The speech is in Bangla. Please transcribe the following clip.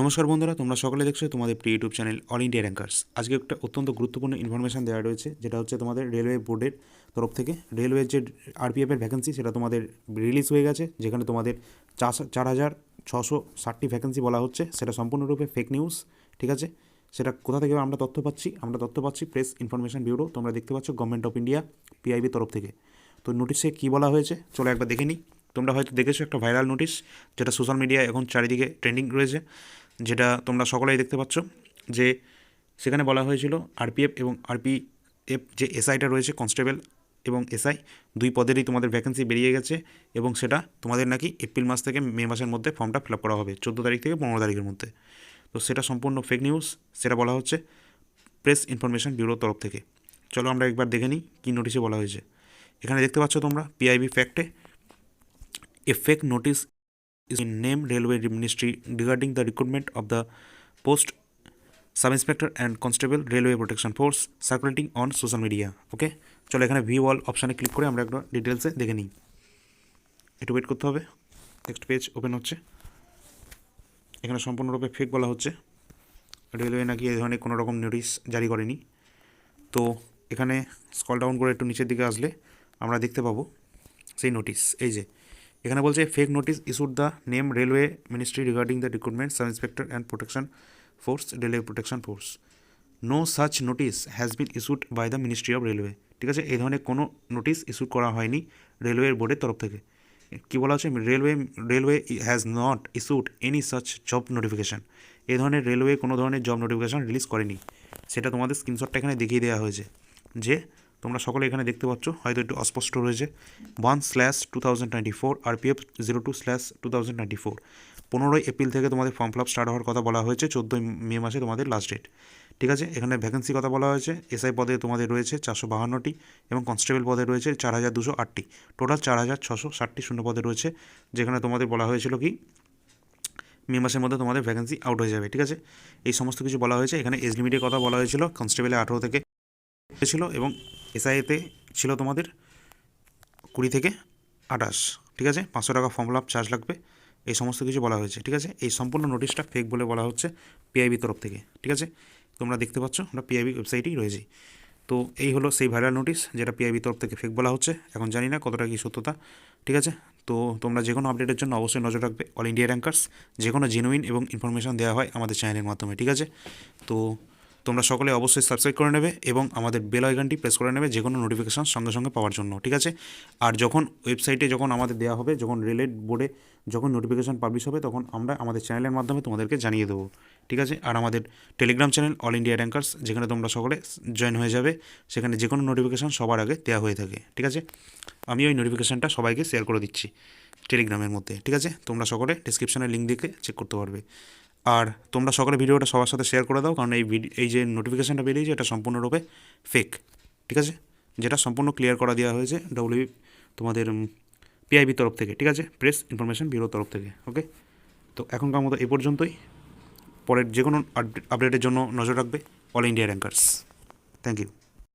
নমস্কার বন্ধুরা, তোমরা সকলে দেখছ তোমাদের প্রিয় YouTube channel All India Rankers. আজকে একটা অত্যন্ত গুরুত্বপূর্ণ ইনফরমেশন দেওয়া রয়েছে, যেটা হচ্ছে তোমাদের রেলওয়ে বোর্ডের তরফ থেকে। রেলওয়ের যে আরপিএফের ভ্যাকেন্সি সেটা তোমাদের রিলিজ হয়ে গেছে, যেখানে তোমাদের চার হাজার ছশো ষাটটি ভ্যাকেন্সি বলা হচ্ছে। সেটা সম্পূর্ণরূপে ফেক নিউজ ঠিক আছে? সেটা কোথা থেকে আমরা তথ্য পাচ্ছি? আমরা তথ্য পাচ্ছি প্রেস ইনফরমেশন ব্যুরো তোমরা দেখতে পাচ্ছ গভর্নমেন্ট অফ ইন্ডিয়া পিআইবি তরফ থেকে। তো নোটিশে কী বলা হয়েছে? চলো একবার দেখে নিই। তোমরা হয়তো দেখেছ একটা ভাইরাল নোটিশ যেটা সোশ্যাল মিডিয়ায় এখন চারিদিকে ট্রেন্ডিং রয়েছে। যেটা তোমরা সকলেই দেখতে পাচ্ছ, যে সেখানে বলা হয়েছিল আরপিএফ এবং আরপিএফ যে এসআইটা রয়েছে, কনস্টেবল এবং এসআই, দুই পদেরই তোমাদের ভ্যাকেন্সি বেরিয়ে গেছে এবং সেটা তোমাদের নাকি এপ্রিল মাস থেকে মে মাসের মধ্যে ফর্মটা ফিল করা হবে, চোদ্দ তারিখ থেকে পনেরো তারিখের মধ্যে। তো সেটা সম্পূর্ণ ফেক নিউজ সেটা বলা হচ্ছে প্রেস ইনফরমেশন ব্যুরোর তরফ থেকে। চলো আমরা একবার দেখে নিই কী নোটিশে বলা হয়েছে। এখানে দেখতে পাচ্ছ তোমরা PIB ফ্যাক্টে a fake notice is in name railway ministry regarding the recruitment of the post sub inspector and constable railway protection force circulating on social media okay চলো এখানে ভিউ অল অপশানে ক্লিক করে আমরা একটু ডিটেলসে দেখে নিই। একটু ওয়েট করতে হবে। নেক্সট পেজ ওপেন হচ্ছে। এখানে সম্পূর্ণরূপে ফেক বলা হচ্ছে। রেলওয়ে নাকি এই ধরনের কোনো রকম নোটিশ জারি করেনি। তো এখানে স্কল ডাউন করে একটু নিচের দিকে আসলে আমরা দেখতে পাবো সেই নোটিশ এই যে। এখানে বলছে fake notice issued the name railway ministry regarding the recruitment sub inspector and protection force railway protection force no such notice has been issued by the ministry of railway ঠিক আছে, এই ধরনের কোনো নোটিস ইস্যু করা হয়নি রেলওয়ের বোর্ডের তরফ থেকে। কী বলা হচ্ছে? Railway railway has not issued any such job notification এই ধরনের রেলওয়ে কোনো ধরনের জব নোটিফিকেশান রিলিজ করেনি। সেটা তোমাদের স্ক্রিনশটটা এখানে দেখিয়ে দেওয়া হয়েছে যে তোমরা সকলে এখানে দেখতে পাচ্ছ, হয়তো একটু অস্পষ্ট রয়েছে। One slash two thousand twenty four RPF zero two slash two thousand twenty four পনেরোই এপ্রিল থেকে তোমাদের ফর্ম ফিল আপ স্টার্ট হওয়ার কথা বলা হয়েছে, চোদ্দোই মে মাসে তোমাদের লাস্ট ডেট ঠিক আছে? এখানে ভ্যাকেন্সি কথা বলা হয়েছে এসআই পদে তোমাদের রয়েছে চারশো বাহান্নটি এবং কনস্টেবল পদে রয়েছে চার হাজার দুশো আটটি। টোটাল চার হাজার ছশো ষাটটি শূন্য পদে রয়েছে, যেখানে তোমাদের বলা হয়েছিল কি, মে মাসের মধ্যে তোমাদের ভ্যাকেন্সি আউট হয়ে যাবে। ঠিক আছে? এই সমস্ত কিছু বলা হয়েছে। এখানে এজ লিমিটের কথা বলা হয়েছিল কনস্টেবলে আঠেরো থেকে ছিল এবং এসআইএতে ছিল তোমাদের কুড়ি থেকে আঠাশ, ঠিক আছে? পাঁচশো টাকা ফর্ম আপ চার্জ লাগবে। এই সমস্ত কিছু বলা হয়েছে, ঠিক আছে? এই সম্পূর্ণ নোটিশটা ফেক বলে বলা হচ্ছে পিআইবি তরফ থেকে, ঠিক আছে? তোমরা দেখতে পাচ্ছ, আমরা পিআইবি ওয়েবসাইটেই রয়েছি। তো এই হলো সেই ভাইরাল নোটিশ যেটা পিআইবি তরফ থেকে ফেক বলা হচ্ছে। এখন জানি না কতটা কি সত্যতা, ঠিক আছে? তো তোমরা যে কোনো আপডেটের জন্য অবশ্যই নজর রাখবে। অল ইন্ডিয়া র্যাঙ্কার্স যে কোনো জেনুইন এবং ইনফরমেশন দেওয়া হয় আমাদের চ্যানেলের মাধ্যমে, ঠিক আছে? তো তোমরা সকলে অবশ্যই সাবস্ক্রাইব করে নেবে এবং আমাদের বেল আইকনটি প্রেস করে নেবে যে কোনো নোটিফিকেশান সঙ্গে সঙ্গে পাওয়ার জন্য, ঠিক আছে? আর যখন ওয়েবসাইটে যখন আমাদের দেওয়া হবে, যখন রেলের বোর্ডে যখন নোটিফিকেশান পাবলিশ হবে, তখন আমরা আমাদের চ্যানেলের মাধ্যমে তোমাদেরকে জানিয়ে দেবো, ঠিক আছে? আর আমাদের Telegram channel All India Rankers যেখানে তোমরা সকলে জয়েন হয়ে যাবে, সেখানে যে কোনো নোটিফিকেশান সবার আগে দেওয়া হয়ে থাকে, ঠিক আছে? আমি ওই নোটিফিকেশানটা সবাইকে শেয়ার করে দিচ্ছি টেলিগ্রামের মধ্যে, ঠিক আছে? তোমরা সকলে ডিসক্রিপশানের লিঙ্ক দেখে চেক করতে পারবে। আর তোমরা সকলে ভিডিওটা সবার সাথে শেয়ার করে দাও, কারণ এই এই যে নোটিফিকেশানটা বেরিয়েছে এটা সম্পূর্ণরূপে ফেক ঠিক আছে? যেটা সম্পূর্ণ ক্লিয়ার করা দেওয়া হয়েছে ডব্লিউ তোমাদের পিআইবি তরফ থেকে, ঠিক আছে? প্রেস ইনফরমেশন ব্যুরোর তরফ থেকে ওকে তো এখনকার মতো এ পর্যন্তই। পরের যে কোনো আপডেটের জন্য নজর রাখবে All India Rankers thank you